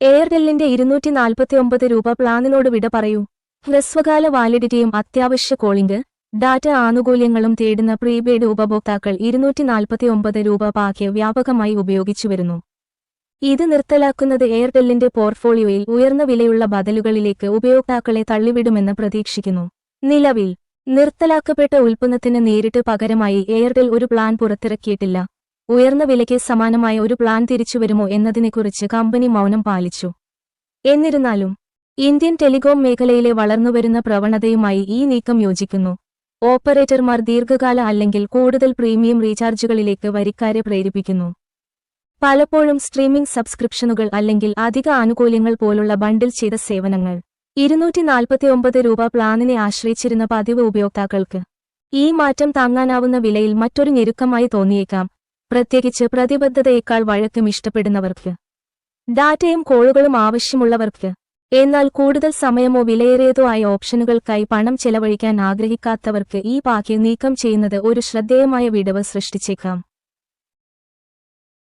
എയർടെല്ലിന്റെ ഇരുന്നൂറ്റി നാൽപ്പത്തിയൊമ്പത് രൂപ പ്ലാനിനോട് വിട പറയൂ. ഹ്രസ്വകാല വാലിഡിറ്റിയും അത്യാവശ്യ കോളിംഗ് ഡാറ്റ ആനുകൂല്യങ്ങളും തേടുന്ന പ്രീപെയ്ഡ് ഉപഭോക്താക്കൾ ഇരുന്നൂറ്റി നാൽപ്പത്തിയൊമ്പത് രൂപ പാക്ക് വ്യാപകമായി ഉപയോഗിച്ചുവരുന്നു ഇത് നിർത്തലാക്കുന്നത് എയർടെല്ലിന്റെ പോർട്ട്ഫോളിയോയിൽ ഉയർന്ന വിലയുള്ള ബദലുകളിലേക്ക് ഉപയോക്താക്കളെ തള്ളിവിടുമെന്ന് പ്രതീക്ഷിക്കുന്നു. നിലവിൽ നിർത്തലാക്കപ്പെട്ട ഉൽപ്പന്നത്തിന് നേരിട്ട് പകരമായി എയർടെൽ ഒരു പ്ലാൻ പുറത്തിറക്കിയിട്ടില്ല. ഉയർന്ന വിലയ്ക്ക് സമാനമായ ഒരു പ്ലാൻ തിരിച്ചുവരുമോ എന്നതിനെക്കുറിച്ച് കമ്പനി മൗനം പാലിച്ചു. എന്നിരുന്നാലും ഇന്ത്യൻ ടെലികോം മേഖലയിലെ വളർന്നുവരുന്ന പ്രവണതയുമായി ഈ നീക്കം യോജിക്കുന്നു. ഓപ്പറേറ്റർമാർ ദീർഘകാല അല്ലെങ്കിൽ കൂടുതൽ പ്രീമിയം റീചാർജുകളിലേക്ക് വരിക്കാരെ പ്രേരിപ്പിക്കുന്നു. പലപ്പോഴും സ്ട്രീമിംഗ് സബ്സ്ക്രിപ്ഷനുകൾ അല്ലെങ്കിൽ അധിക ആനുകൂല്യങ്ങൾ പോലുള്ള ബണ്ടിൽ ചെയ്ത സേവനങ്ങൾ. ഇരുന്നൂറ്റി നാൽപ്പത്തിയൊമ്പത് രൂപ പ്ലാനിനെ ആശ്രയിച്ചിരുന്ന പതിവ് ഉപയോക്താക്കൾക്ക് ഈ മാറ്റം താങ്ങാനാവുന്ന വിലയിൽ മറ്റൊരു ഞെരുക്കമായി തോന്നിയേക്കാം. പ്രത്യേകിച്ച് പ്രതിബദ്ധതയേക്കാൾ വഴക്കം ഇഷ്ടപ്പെടുന്നവർക്ക്. ഡാറ്റയും കോളുകളും ആവശ്യമുള്ളവർക്ക്. എന്നാൽ കൂടുതൽ സമയമോ വിലയേറിയതോ ആയ ഓപ്ഷനുകൾക്കായി പണം ചെലവഴിക്കാൻ ആഗ്രഹിക്കാത്തവർക്ക് ഈ പാക്കി നീക്കം ചെയ്യുന്നത് ഒരു ശ്രദ്ധേയമായ വിടവ് സൃഷ്ടിച്ചേക്കാം.